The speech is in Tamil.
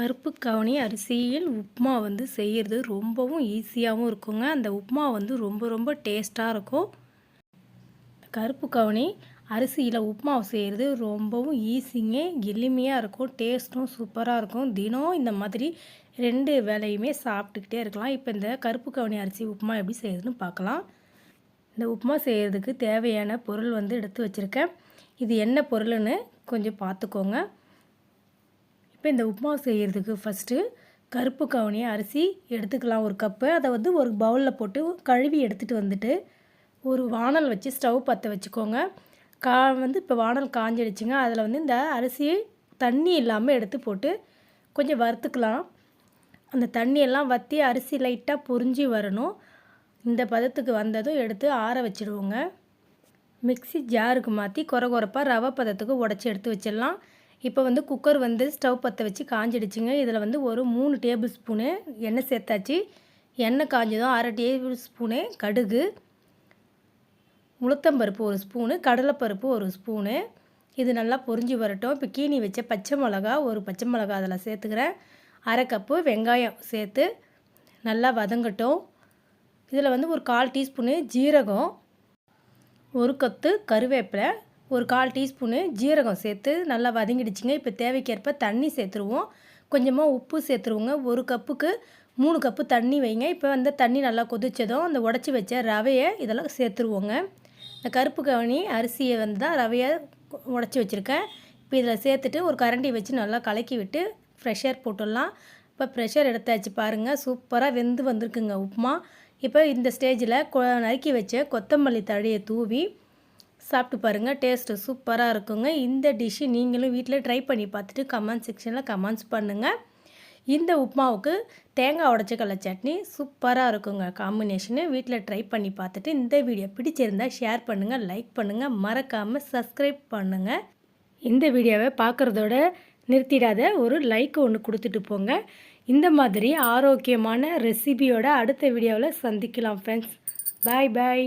கருப்பு கவுனி அரிசியில் உப்புமா வந்து செய்கிறது ரொம்பவும் ஈஸியாகவும் இருக்குங்க. அந்த உப்புமா வந்து ரொம்ப ரொம்ப டேஸ்ட்டாக இருக்கும். கருப்பு கவுனி அரிசியில் உப்புமா செய்கிறது ரொம்பவும் ஈஸிங்க. எளிமையாக இருக்கும். டேஸ்ட்டும் சூப்பராக இருக்கும். தினம் இந்த மாதிரி ரெண்டு வேலையுமே சாப்பிட்டுக்கிட்டே இருக்கலாம். இப்போ இந்த கருப்பு கவுனி அரிசி உப்புமா எப்படி செய்யுதுன்னு பார்க்கலாம். இந்த உப்புமா செய்கிறதுக்கு தேவையான பொருள் வந்து எடுத்து வச்சுருக்கேன். இது என்ன பொருள்னு கொஞ்சம் பார்த்துக்கோங்க. இப்போ இந்த உப்புமா செய்கிறதுக்கு ஃபஸ்ட்டு கருப்பு கவுனி அரிசி எடுத்துக்கலாம் ஒரு கப்பு அதை வந்து ஒரு பவுலில் போட்டு கழுவி எடுத்துகிட்டு வந்துட்டு ஒரு வானல் வச்சு ஸ்டவ் பற்ற வச்சுக்கோங்க. கா வந்து இப்போ வானல் காஞ்சிடுச்சுங்க. அதில் வந்து இந்த அரிசியை தண்ணி இல்லாமல் எடுத்து போட்டு கொஞ்சம் வறுத்துக்கலாம். அந்த தண்ணியெல்லாம் வற்றி அரிசி லைட்டாக பொறிஞ்சி வரணும். இந்த பதத்துக்கு வந்ததும் எடுத்து ஆற வச்சுடுவோங்க மிக்சி ஜாருக்கு மாற்றி குறை குறைப்பாக ரவை பதத்துக்கு உடச்சி எடுத்து வச்சிடலாம். இப்போ வந்து குக்கர் வந்து ஸ்டவ் பற்ற வச்சு காஞ்சிடுச்சுங்க. இதில் வந்து ஒரு மூணு டேபிள் ஸ்பூனு எண்ணெய் சேர்த்தாச்சு. எண்ணெய் காஞ்சதும் அரை டேபிள் ஸ்பூனு கடுகு உளுத்தம்பருப்பு ஒரு ஸ்பூனு கடலைப்பருப்பு ஒரு ஸ்பூனு இது நல்லா பொரிஞ்சு வரட்டும். இப்போ கீனி வச்ச பச்சை மிளகா ஒரு பச்சை மிளகா அதில் சேர்த்துக்கிறேன். அரை கப்பு வெங்காயம் சேர்த்து நல்லா வதங்கட்டும். இதில் வந்து ஒரு கால் டீஸ்பூனு ஜீரகம் ஒரு கத்து கருவேப்பிலை ஒரு கால் டீஸ்பூனு ஜீரகம் சேர்த்து நல்லா வதங்கிடுச்சிங்க. இப்போ தேவைக்கேற்ப தண்ணி சேர்த்துருவோம். கொஞ்சமாக உப்பு சேர்த்துருவோங்க. ஒரு கப்புக்கு மூணு கப்பு தண்ணி வைங்க. இப்போ வந்து தண்ணி நல்லா கொதிச்சதும் அந்த உடச்சி வச்ச ரவையை இதெல்லாம் சேர்த்துருவோங்க. இந்த கருப்பு கவனி அரிசியை வந்து தான் ரவையை உடச்சி வச்சுருக்கேன். இப்போ இதில் சேர்த்துட்டு ஒரு கரண்டி வச்சு நல்லா கலக்கி விட்டு ஃப்ரெஷர் போட்டுடலாம். இப்போ ப்ரெஷர் எடுத்தாச்சு பாருங்கள் சூப்பராக வெந்து வந்திருக்குங்க உப்புமா. இப்போ இந்த ஸ்டேஜில் கொ நறுக்கி வச்ச கொத்தமல்லி தழையை தூவி சாப்பிட்டு பாருங்கள் டேஸ்ட்டு சூப்பராக இருக்குங்க. இந்த டிஷ்ஷு நீங்களும் வீட்டில் ட்ரை பண்ணி பார்த்துட்டு கமெண்ட் செக்ஷனில் கமெண்ட்ஸ் பண்ணுங்கள் இந்த உப்புமாவுக்கு தேங்காய் உடச்சிக்கல சட்னி சூப்பராக இருக்குங்க. காம்பினேஷனு வீட்டில் ட்ரை பண்ணி பார்த்துட்டு இந்த வீடியோ பிடிச்சிருந்தால் ஷேர் பண்ணுங்கள் லைக் பண்ணுங்கள் மறக்காமல் சப்ஸ்கிரைப் பண்ணுங்கள் இந்த வீடியோவை பார்க்குறதோட நிறுத்திடாத ஒரு லைக் ஒன்று கொடுத்துட்டு போங்க. இந்த மாதிரி ஆரோக்கியமான ரெசிபியோட அடுத்த வீடியோவில் சந்திக்கலாம் ஃப்ரெண்ட்ஸ் பாய் பாய்